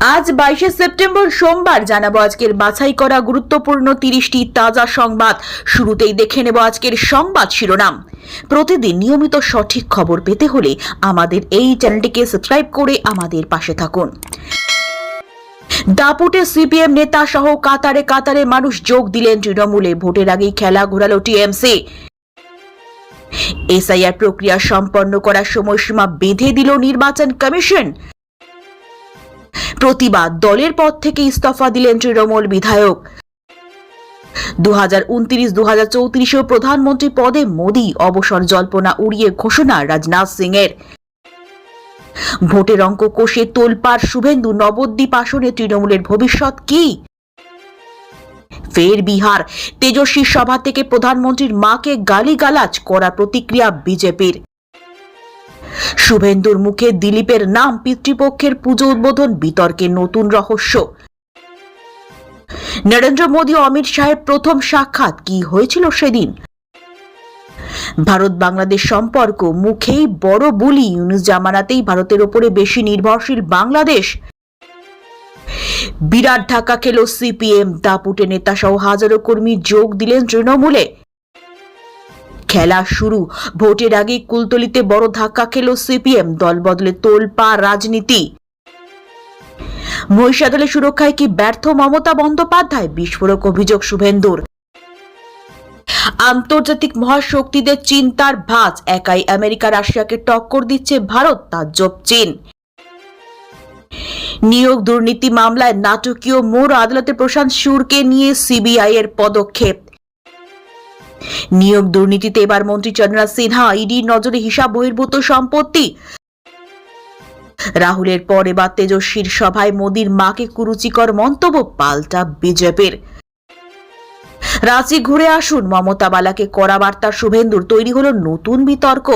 আজ বাইশে সেপ্টেম্বর সোমবার জানাব আজকের বাছাই করা গুরুত্বপূর্ণ তিরিশটি তাজা সংবাদ। শুরুতেই দেখে নেব আজকের সংবাদ শিরোনাম। প্রতিদিন নিয়মিত সঠিক খবর পেতে হলে আমাদের এই চ্যানেলটিকে সাবস্ক্রাইব করে আমাদের পাশে থাকুন। দাপুটে সিপিএম নেতা সহ কাতারে কাতারে মানুষ যোগ দিলেন তৃণমূলে। ভোটের আগেই খেলা ঘোরালো টিএমসি। এসআইআর প্রক্রিয়া সম্পন্ন করার সময়সীমা বেঁধে দিল নির্বাচন কমিশন। প্রতিবাদ। দলের পদ থেকে ইস্তফা দিলেন তৃণমূল বিধায়ক। দু হাজার উনত্রিশ দু হাজার চৌত্রিশেও প্রধানমন্ত্রী পদে মোদী। অবসর জল্পনা উড়িয়ে ঘোষণা রাজনাথ সিং এর ভোটের অঙ্ক কোষে তোলপাড় শুভেন্দু নবদ্বীপ আসনে তৃণমূলের ভবিষ্যৎ কি? ফের বিহার। তেজস্বী সভা থেকে প্রধানমন্ত্রীর মাকে গালিগালাজ করা প্রতিক্রিয়া বিজেপির। শুভেন্দুর মুখে দিলীপের নাম পিতৃপক্ষের পুজো উদ্বোধন, বিতর্কে নতুন রহস্য। নরেন্দ্র মোদী অমিত শাহের প্রথম সাক্ষাৎ, কি হয়েছিল সেদিন? ভারত বাংলাদেশ সম্পর্ক, মুখেই বড় বুলি, ইউনুস জামানাতেই ভারতের ওপরে বেশি নির্ভরশীল বাংলাদেশ। বিরাট ঢাকা খেল সিপিএম, দাপুটে নেতা সহ হাজারো কর্মী যোগ দিলেন তৃণমূলে। খেলা শুরু। ভোটের আগে কুলতলিতে বড় ধাক্কা খেল সিপিএম। দল বদলে তোলপা রাজনীতি। মহিষাদলের সুরক্ষায় কি ব্যর্থ মমতা বন্দ্যোপাধ্যায়? বিস্ফোরক অভিযোগ শুভেন্দুর। আন্তর্জাতিক মহাশক্তিদের চিন্তার ভাঁজ। একাই আমেরিকা রাশিয়াকে টক্কর দিচ্ছে ভারত তাজ্জব চীন। নিয়োগ দুর্নীতি মামলায় নাটকীয় মোড়। আদালতে প্রশান্ত সুরকে নিয়ে সিবিআই এর পদক্ষেপ। নিয়োগ দুর্নীতিতে এবার মন্ত্রী চন্দ্রা সিনহা, ইডির নজরে হিসাব বহির্ভূত সম্পত্তি। রাহুলের পর এবার তেজস্বীর সভায় মোদীর মাকে কুরুচিকর মন্তব্য পাল্টা বিজেপির। রাঁচি ঘুরে আসুন, মমতা বালাকে কড়া বার্তার শুভেন্দুর, তৈরি হলো নতুন বিতর্ক।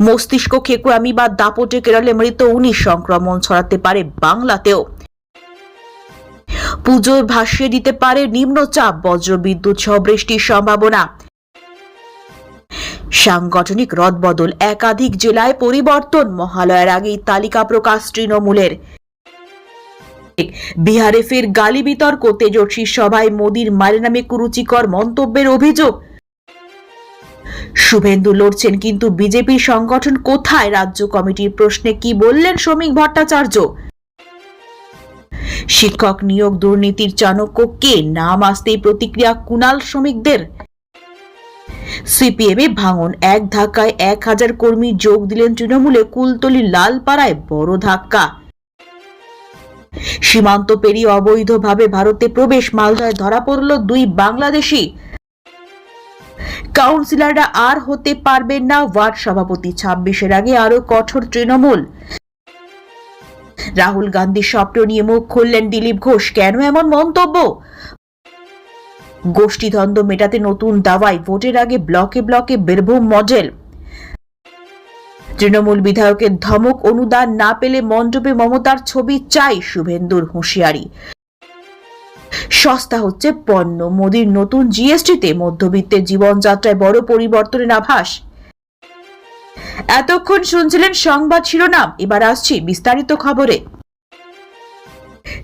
মস্তিষ্ক খেকুয়ামি বা দাপটে কেরলে মৃত উনিশ সংক্রমণ ছড়াতে পারে বাংলাতেও। পুজোয় ভাসিয়ে দিতে পারে নিম্নচাপ, বজ্রবিদ্যুৎ সহ বৃষ্টির সম্ভাবনা। সাংগঠনিক রদবদল, একাধিক জেলায় পরিবর্তন, মহালয়ার আগেই তালিকা প্রকাশ তৃণমূলের। বিহারে ফের গালি বিতর্ক, তেজস্বী সভায় মোদীর মায়ের নামে কুরুচিকর মন্তব্যের অভিযোগ। শুভেন্দু লড়ছেন, কিন্তু বিজেপি সংগঠন কোথায়? রাজ্য কমিটির প্রশ্নে কি বললেন শ্রমিক ভট্টাচার্য? শিক্ষক নিয়োগ দুর্নীতির চাণক্য কে? নাম আসতেই প্রতিক্রিয়া কুনাল শ্রমিকদের। সিপিএম ভাঙন, এক ধাক্কায় এক হাজার কর্মী যোগ দিলেন তৃণমূলে কুলতলি লালপাড়ায় বড় ধাক্কা। সীমান্ত পেরিয়ে অবৈধভাবে ভারতে প্রবেশ, মালদায় ধরা পড়ল দুই বাংলাদেশি। কাউন্সিলররা আর হতে পারবেন না, ওয়ার্ড সভাপতি। ছাব্বিশের আগে আরও কঠোর তৃণমূল। রাহুল গান্ধীর স্বপ্ন নিয়ে মুখ খুললেন দিলীপ ঘোষ। কেন এমন মন্তব্য? গোষ্ঠীদ্বন্দ্ব মেটাতে নতুন দাওয়াই ভোটের আগে ব্লকে ব্লকে বীরভূম মডেল। তৃণমূল বিধায়কের ধমক, অনুদান না পেলে মণ্ডপে মমতার ছবি চাই শুভেন্দুর হুঁশিয়ারি। সস্তা হচ্ছে পণ্য, মোদীর নতুন জিএসটিতে মধ্যবিত্তের জীবনযাত্রায় বড় পরিবর্তনের আভাস। এতক্ষণ শুনছিলেন সংবাদ শিরোনাম এবার আসছি বিস্তারিত খবরে।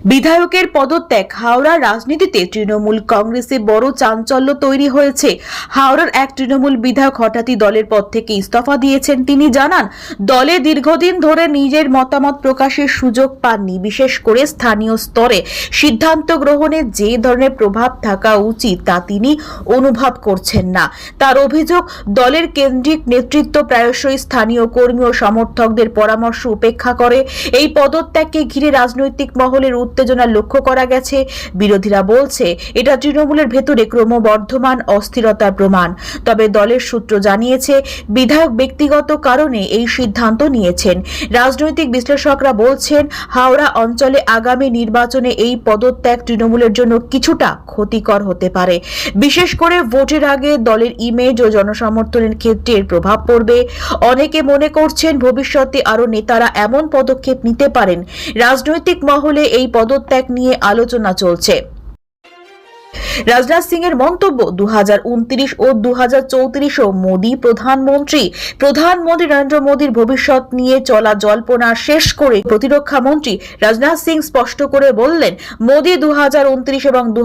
বিধায়কের পদত্যাগ, হাওড়ার রাজনীতিতে তৃণমূল কংগ্রেসে বড় চাঞ্চল্য তৈরি হয়েছে। হাওড়ার এক তৃণমূল বিধায়ক হঠাৎই দলের পদ থেকে ইস্তফা দিয়েছেন। তিনি জানান, দলে দীর্ঘদিন ধরে নিজের মতামত প্রকাশের সুযোগ পাননি, বিশেষ করে স্থানীয় স্তরে। সিদ্ধান্ত গ্রহণে যে ধরনের প্রভাব থাকা উচিত তা তিনি অনুভব করছেন না। তার অভিযোগ, দলের কেন্দ্রিক নেতৃত্ব প্রায়শই স্থানীয় কর্মী ও সমর্থকদের পরামর্শ উপেক্ষা করে। এই পদত্যাগকে ঘিরে রাজনৈতিক মহলের উত্তেজনা লক্ষ্য করা গেছে। বিরোধীরা বলছে, এটা তৃণমূলের ভেতরে ক্রমবর্ধমান অস্থিরতার প্রমাণ। তবে দলের সূত্র জানিয়েছে, বিধায়ক ব্যক্তিগত কারণে এই সিদ্ধান্ত নিয়েছেন। রাজনৈতিক বিশ্লেষকরা বলছেন, হাওড়া অঞ্চলে আগামী নির্বাচনে এই পদত্যাগ তৃণমূলের জন্য কিছুটা ক্ষতিকর হতে পারে। বিশেষ করে ভোটের আগে দলের ইমেজ ও জনসমর্থনের ক্ষেত্রে এর প্রভাব পড়বে। অনেকে মনে করছেন, ভবিষ্যতে আরও নেতারা এমন পদক্ষেপ নিতে পারেন। রাজনৈতিক মহলে এই পদত্যাগ নিয়ে আলোচনা চলছে। রাজনাথ সিং এর মন্তব্য দু হাজার উনত্রিশ ও দু মোদী প্রধানমন্ত্রী প্রধানমন্ত্রী নরেন্দ্র মোদীর ভবিষ্যৎ নিয়ে চলা জল্পনা শেষ করে প্রতিরক্ষা মন্ত্রী রাজনাথ সিং স্পষ্ট করে বললেন, মোদী দু এবং দু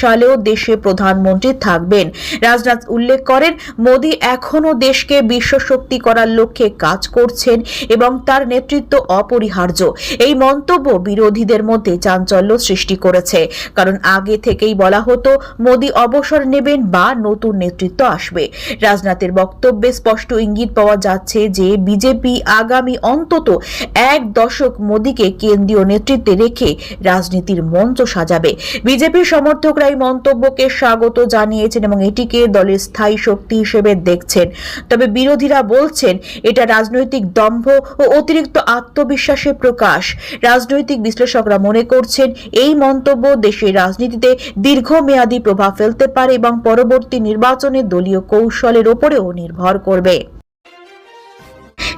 সালেও দেশে প্রধানমন্ত্রী থাকবেন। রাজনাথ উল্লেখ করেন, মোদী এখনও দেশকে বিশ্বশক্তি করার লক্ষ্যে কাজ করছেন এবং তার নেতৃত্ব অপরিহার্য। এই মন্তব্য বিরোধীদের মধ্যে চাঞ্চল্য সৃষ্টি করেছে। কারণ আগে থেকেই বলা হতো মোদী অবসর নেবেন বা নতুন নেতৃত্ব আসবে। রাজনাথের বক্তব্যে স্পষ্ট ইঙ্গিত পাওয়া যাচ্ছে যে, বিজেপি আগামী অন্তত এক দশক মোদীকে কেন্দ্রীয় নেতৃত্বে রেখে রাজনীতির মঞ্চ সাজাবে। বিজেপির সমর্থকরা এই মন্তব্যকে স্বাগত জানিয়েছেন এবং এটিকে দলের স্থায়ী শক্তি হিসেবে দেখছেন। তবে বিরোধীরা বলছেন, এটা রাজনৈতিক দম্ভ ও অতিরিক্ত আত্মবিশ্বাসের প্রকাশ। রাজনৈতিক বিশ্লেষকরা মনে করছেন, এই মন্তব্য দেশের রাজনীতিতে দীর্ঘমেয়াদী প্রভাব ফেলতে পারে এবং পরবর্তী নির্বাচনে দলীয় কৌশলের ওপরেও নির্ভর করবে।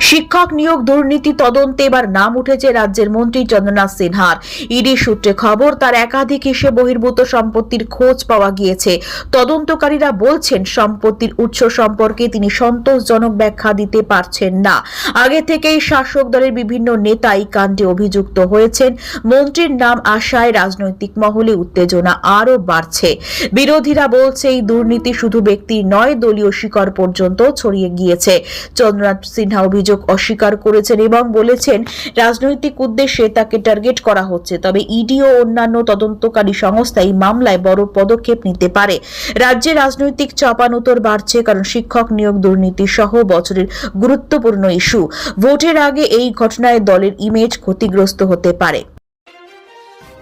শিক্ষক নিয়োগ দুর্নীতি তদন্তে এবার নাম উঠেছে রাজ্যের মন্ত্রী চন্দ্রনাথ সিনহার। ইডি সূত্রে খবর, তার একাধিক হিসে বহির্ভূত সম্পত্তির খোঁজ পাওয়া গিয়েছে। তদন্তকারীরা বলছেন, সম্পত্তির উৎস সম্পর্কে তিনি সন্তোষজনক ব্যাখ্যা দিতে পারছেন না। আগে থেকেই শাসক দলের বিভিন্ন নেতা এই কাণ্ডে অভিযুক্ত হয়েছেন। মন্ত্রীর নাম আশায় রাজনৈতিক মহলে উত্তেজনা আরও বাড়ছে। বিরোধীরা বলছে, এই দুর্নীতি শুধু ব্যক্তির নয়, দলীয় শিকড় পর্যন্ত ছড়িয়ে গিয়েছে। চন্দ্রনাথ সিনহা অভিযোগ অস্বীকার করেছেন এবং বলেছেন, রাজনৈতিক উদ্দেশ্যে তাকে টার্গেট করা হচ্ছে। তবে ইডি ও অন্যান্য তদন্তকারী সংস্থা এই মামলায় বড় পদক্ষেপ নিতে পারে। রাজ্যে রাজনৈতিক চাপানুতর বাড়ছে কারণ শিক্ষক নিয়োগ দুর্নীতি সহ বছরের গুরুত্বপূর্ণ ইস্যু। ভোটের আগে এই ঘটনায় দলের ইমেজ ক্ষতিগ্রস্ত হতে পারে।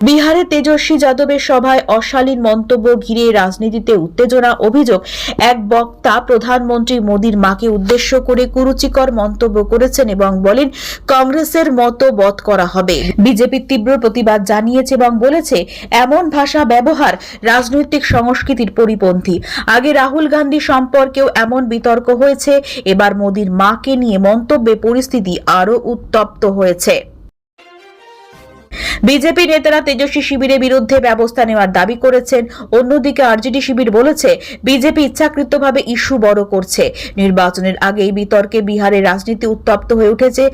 বিহারে তেজস্বী যাদবের সভায় অশালীন মন্তব্য ঘিরে রাজনীতিতে উত্তেজনা অভিযোগ। এক বক্তা প্রধানমন্ত্রী মোদীর মাকে উদ্দেশ্য করে কুরুচিকর মন্তব্য করেছেন এবং বলেন, কংগ্রেসের মতো বধ করা হবে। বিজেপি তীব্র প্রতিবাদ জানিয়েছে এবং বলেছে, এমন ভাষা ব্যবহার রাজনৈতিক সংস্কৃতির পরিপন্থী। আগে রাহুল গান্ধী সম্পর্কেও এমন বিতর্ক হয়েছে, এবার মোদীর মাকে নিয়ে মন্তব্যে পরিস্থিতি আরও উত্তপ্ত হয়েছে। বিজেপি নেতারা তেজস্বী শিবিরের বিরুদ্ধে ব্যবস্থা নেওয়ার দাবি করেছেন। অন্যদিকে আরজেডি শিবির বলেছে, বিজেপি ইচ্ছাকৃতভাবে ইস্যু বড় করছে। নির্বাচনের আগেই বিতর্কে বিহারের রাজনীতি উত্তপ্ত হয়ে উঠেছে।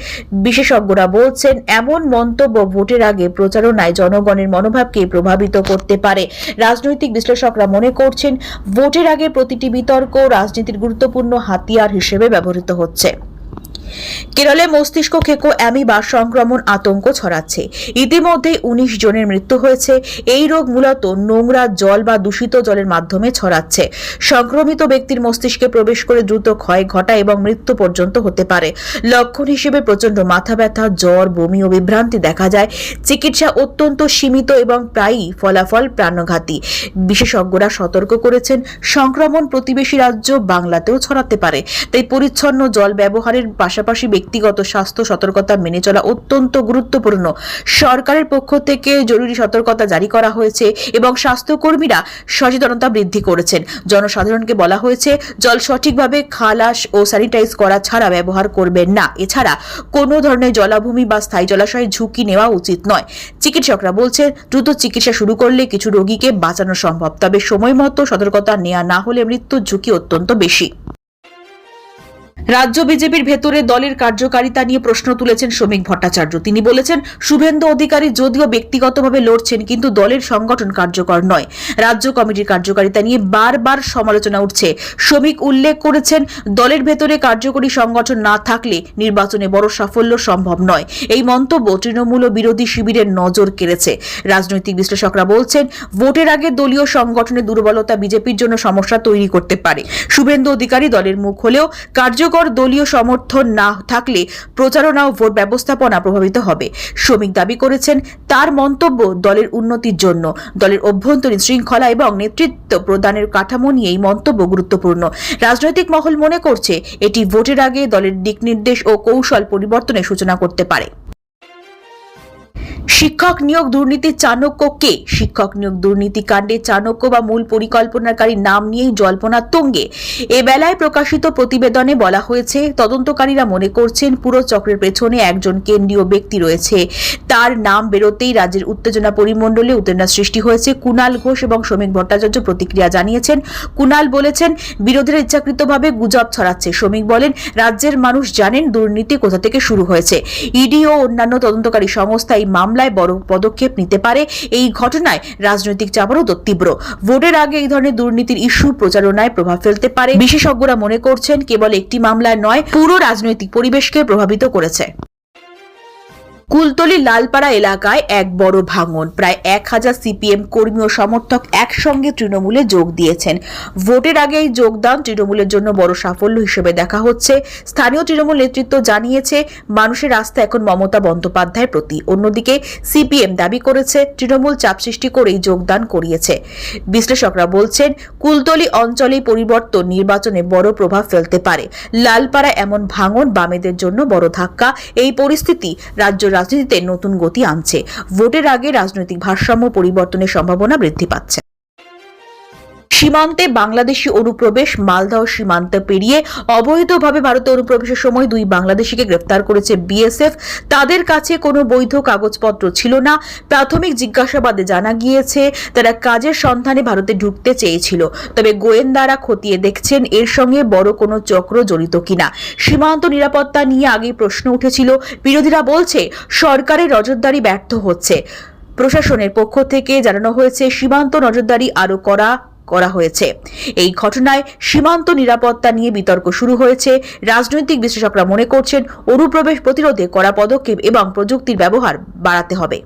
বিশেষজ্ঞরা বলছেন, এমন মন্তব্য ভোটের আগে প্রচারণায় জনগণের মনোভাবকে প্রভাবিত করতে পারে। রাজনৈতিক বিশ্লেষকরা মনে করছেন, ভোটের আগে প্রতিটি বিতর্ক রাজনীতির গুরুত্বপূর্ণ হাতিয়ার হিসেবে ব্যবহৃত হচ্ছে। কেরলে মস্তিষ্ক খেকো অ্যামিবা সংক্রমণ আতঙ্ক ছড়াচ্ছে। ইতিমধ্যেই উনিশ জনের মৃত্যু হয়েছে। এই রোগ মূলত নোংরা জল বা দূষিত জলের মাধ্যমে ছড়াচ্ছে। সংক্রমিত ব্যক্তির মস্তিষ্কে প্রবেশ করে দ্রুত ক্ষয় ঘটায় এবং মৃত্যু পর্যন্ত হতে পারে। লক্ষণ হিসেবে প্রচণ্ড মাথা ব্যথা, জ্বর, বমি ও বিভ্রান্তি দেখা যায়। চিকিৎসা অত্যন্ত সীমিত এবং প্রায়ই ফলাফল প্রাণঘাতী। বিশেষজ্ঞরা সতর্ক করেছেন, সংক্রমণ প্রতিবেশী রাজ্য বাংলাতেও ছড়াতে পারে। তাই পরিচ্ছন্ন জল ব্যবহারের পাশাপাশি ব্যক্তিগত স্বাস্থ্য, সতর্কতা মেনে চলা অত্যন্ত গুরুত্বপূর্ণ। সরকারের পক্ষ থেকে জরুরি সতর্কতা জারি করা হয়েছে এবং স্বাস্থ্যকর্মীরা সচেতনতা বৃদ্ধি করেছেন। জনসাধারণকে বলা হয়েছে, জল সঠিকভাবে খালাস ও স্যানিটাইজ করা ছাড়া ব্যবহার করবেন না। এছাড়া কোনো ধরনের জলাভূমি বা স্থায়ী জলাশয়ে ঝুঁকি নেওয়া উচিত নয়। চিকিৎসকরা বলছেন, দ্রুত চিকিৎসা শুরু করলে কিছু রোগীকে বাঁচানো সম্ভব, তবে সময় মতো সতর্কতা নেওয়া না হলে মৃত্যুর ঝুঁকি অত্যন্ত বেশি। রাজ্য বিজেপির ভেতরে দলের কার্যকারিতা নিয়ে প্রশ্ন তুলেছেন শ্রমিক ভট্টাচার্য। তিনি বলেছেন, শুভেন্দু অধিকারী যদিও ব্যক্তিগতভাবে লড়ছেন, কিন্তু দলের সংগঠন কার্যকর নয়। রাজ্য কমিটির কার্যকারিতা নিয়ে বারবার সমালোচনা উঠছে। শ্রমিক উল্লেখ করেছেন, দলের ভেতরে কার্যকরী সংগঠন না থাকলে নির্বাচনে বড় সাফল্য সম্ভব নয়। এই মন্তব্য তৃণমূল বিরোধী শিবিরের নজর কেড়েছে। রাজনৈতিক বিশ্লেষকরা বলছেন, ভোটের আগে দলীয় সংগঠনের দুর্বলতা বিজেপির জন্য সমস্যা তৈরি করতে পারে। শুভেন্দু অধিকারী দলের মুখ হলেও কার্যকর দলীয় সমর্থন না থাকলে প্রচারণা ও ভোট ব্যবস্থাপনা প্রভাবিত হবে। শ্রমিক দাবি করেছেন, তার মন্তব্য দলের উন্নতির জন্য। দলের অভ্যন্তরীণ শৃঙ্খলা এবং নেতৃত্ব প্রদানের কাঠামো নিয়ে এই মন্তব্য গুরুত্বপূর্ণ। রাজনৈতিক মহল মনে করছে, এটি ভোটের আগে দলের দিক নির্দেশ ও কৌশল পরিবর্তনের সূচনা করতে পারে। শিক্ষক নিয়োগ দুর্নীতির চাণক্য কে শিক্ষক নিয়োগ দুর্নীতি কাণ্ডে চাণক্য বা মূল পরিকল্পনাকারী নাম নিয়েই জল্পনার তুঙ্গে। এ বেলায় প্রকাশিত প্রতিবেদনে বলা হয়েছে, তদন্তকারীরা মনে করছেন পুরো চক্রের পেছনে একজন কেন্দ্রীয় ব্যক্তি রয়েছে। তার নাম বেরোতেই রাজ্যের উত্তেজনা পরিমণ্ডলে উত্তেজনা সৃষ্টি হয়েছে। কুণাল ঘোষ এবং শ্রমিক ভট্টাচার্য প্রতিক্রিয়া জানিয়েছেন। কুণাল বলেছেন, বিরোধীরা ইচ্ছাকৃতভাবে গুজব ছড়াচ্ছে। শ্রমিক বলেন, রাজ্যের মানুষ জানেন দুর্নীতি কোথা থেকে শুরু হয়েছে। ইডি ও অন্যান্য তদন্তকারী সংস্থা এই মামলায় বড় পদক্ষেপ নিতে পারে এই ঘটনায় রাজনৈতিক চাপারও তীব্র। ভোটের আগে এই ধরনের দুর্নীতির ইস্যু প্রচারণায় প্রভাব ফেলতে পারে। বিশেষজ্ঞরা মনে করছেন, কেবল একটি মামলায় নয়, পুরো রাজনৈতিক পরিবেশকে প্রভাবিত করেছে। কুলতলি লালপাড়া এলাকায় এক বড় ভাঙন। প্রায় এক হাজার সিপিএম কর্মী ও সমর্থক একসঙ্গে তৃণমূলে যোগ দিয়েছেন। ভোটের আগে এই যোগদান তৃণমূলের জন্য বড় সাফল্য হিসেবে দেখা হচ্ছে। স্থানীয় তৃণমূল নেতৃত্ব জানিয়েছে, মানুষের আস্থা এখন মমতা বন্দ্যোপাধ্যায়ের প্রতি। অন্যদিকে, সিপিএম দাবি করেছে, তৃণমূল চাপ সৃষ্টি করেই যোগদান করিয়েছে। বিশ্লেষকরা বলছেন, কুলতলি অঞ্চলে পরিবর্তন নির্বাচনে বড় প্রভাব ফেলতে পারে। লালপাড়া এমন ভাঙন বামেদের জন্য বড় ধাক্কা। এই পরিস্থিতি রাজ্য রাজনীতিতে নতুন গতি আনছে। ভোটের আগে রাজনৈতিক ভারসাম্য পরিবর্তনের সম্ভাবনা বৃদ্ধি পাচ্ছে। সীমান্তে বাংলাদেশি অনুপ্রবেশ মালদহ সীমান্ত পেরিয়ে অবৈধভাবে ভারতে অনুপ্রবেশের সময় দুই বাংলাদেশিকে গ্রেফতার করেছে বিএসএফ। তাদের কাছে কোনো বৈধ কাগজপত্র ছিল না। প্রাথমিক জিজ্ঞাসাবাদে জানা গিয়েছে, তারা কাজের সন্ধানে ভারতে ঢুকতে চেয়েছিল। তবে গোয়েন্দারা খতিয়ে দেখছেন, এর সঙ্গে বড় কোনো চক্র জড়িত কিনা। সীমান্ত নিরাপত্তা নিয়ে আগেই প্রশ্ন উঠেছিল। বিরোধীরা বলছে, সরকারের নজরদারি ব্যর্থ হচ্ছে। প্রশাসনের পক্ষ থেকে জানানো হয়েছে, সীমান্ত নজরদারি আরও করা করা হয়েছে। এই ঘটনায় সীমান্ত নিরাপত্তা নিয়ে বিতর্ক শুরু হয়েছে। রাজনৈতিক বিশ্লেষকরা মনে করছেন, অনুপ্রবেশ প্রতিরোধে করা পদক্ষেপ এবং প্রযুক্তির ব্যবহার বাড়াতে হবে।